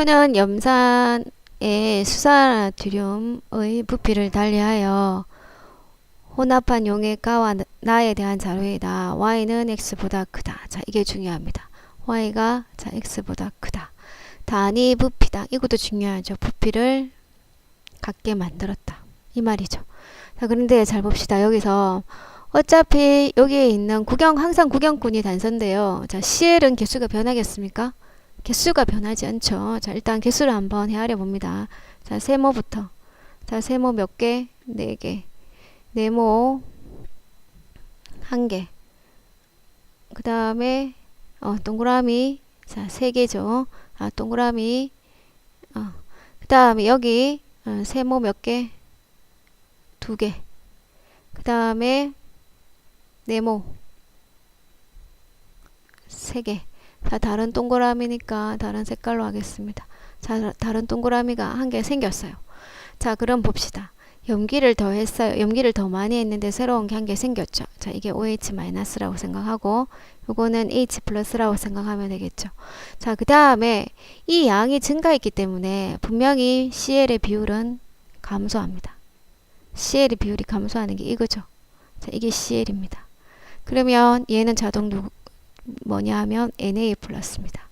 표는 염산의 수산나트륨의 부피를 달리하여 혼합한 용의 가와 나에 대한 자료이다. y는 x보다 크다. 자, 이게 중요합니다. y가 자 x보다 크다. 단위 부피다. 이것도 중요하죠. 부피를 같게 만들었다. 이 말이죠. 자, 그런데 잘 봅시다. 여기서 어차피 여기에 있는 구경 항상 구경꾼이 단서인데요. 자, CL은 개수가 변하겠습니까? 개수가 변하지 않죠. 자, 일단 개수를 한번 헤아려 봅니다. 자, 세모부터. 자, 세모 몇 개? 네 개. 네모 한 개. 그 다음에 어, 동그라미 자, 세 개죠. 아, 동그라미 어. 그 다음에 여기 어, 세모 몇 개? 두 개. 그 다음에 네모 세 개. 자, 다른 동그라미니까 다른 색깔로 하겠습니다. 자, 다른 동그라미가 한 개 생겼어요. 자, 그럼 봅시다. 염기를 더 했어요. 염기를 더 많이 했는데 새로운 게 한 개 생겼죠. 자, 이게 OH-라고 생각하고 요거는 H 플러스라고 생각하면 되겠죠. 자, 그 다음에 이 양이 증가했기 때문에 분명히 CL의 비율은 감소합니다. CL의 비율이 감소하는 게 이거죠. 자, 이게 CL입니다. 그러면 얘는 자동 뭐냐 하면 Na 플러스입니다.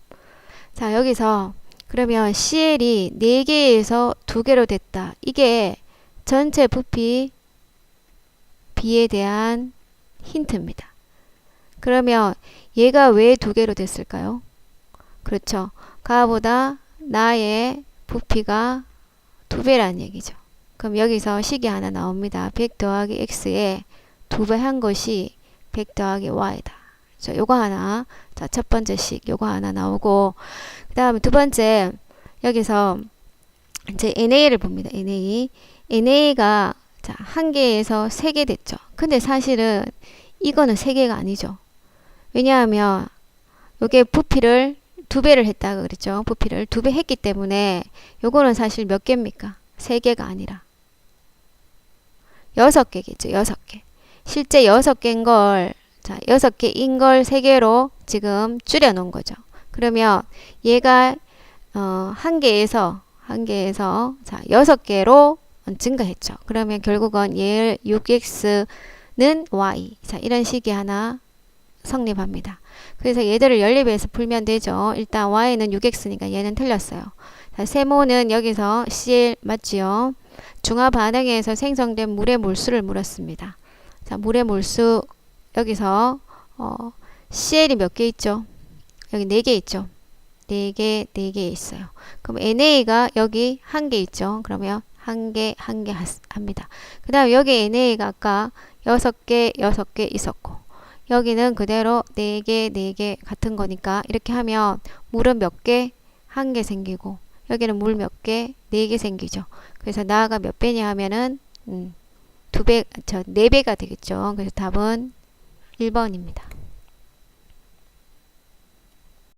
자, 여기서 그러면 CL이 4개에서 2개로 됐다. 이게 전체 부피 B에 대한 힌트입니다. 그러면 얘가 왜두 개로 됐을까요? 그렇죠. 가보다 나의 부피가 두 배라는 얘기죠. 그럼 여기서 식이 하나 나옵니다. 100 더하기 x에 두배한 것이 100 더하기 y다. 자, 요거 하나. 자, 첫 번째 식 요거 하나 나오고 그 다음에 두 번째 여기서 이제 NA를 봅니다. NA. NA가 자, 한 개에서 세 개 됐죠. 근데 사실은 이거는 세 개가 아니죠. 왜냐하면 요게 부피를 두 배를 했다고 그랬죠. 부피를 두 배 했기 때문에 요거는 사실 몇 개입니까? 세 개가 아니라 여섯 개겠죠. 여섯 개. 실제 여섯 개인 걸 자, 여섯 개인 걸 세 개로 지금 줄여 놓은 거죠. 그러면 얘가 어, 한 개에서 한 개에서 자, 여섯 개로 증가했죠. 그러면 결국은 얘 6x는 y. 자, 이런 식이 하나 성립합니다. 그래서 얘들을 연립해서 풀면 되죠. 일단 y는 6x니까 얘는 틀렸어요. 자, 세모는 여기서 CL 맞지요? 중화 반응에서 생성된 물의 몰수를 물었습니다. 자, 물의 몰수 여기서 어, CL이 몇 개 있죠? 여기 4개 있죠. 4개, 4개 있어요. 그럼 NA가 여기 한 개 있죠. 그러면 한 개, 한 개 합니다. 그 다음 여기 NA가 아까 6개, 6개 있었고 여기는 그대로 4개, 4개 같은 거니까 이렇게 하면 물은 몇 개? 한 개 생기고 여기는 물 몇 개? 4개 생기죠. 그래서 나가 몇 배냐 하면은 음, 두 배, 저, 네 배가 되겠죠. 그래서 답은 1번입니다.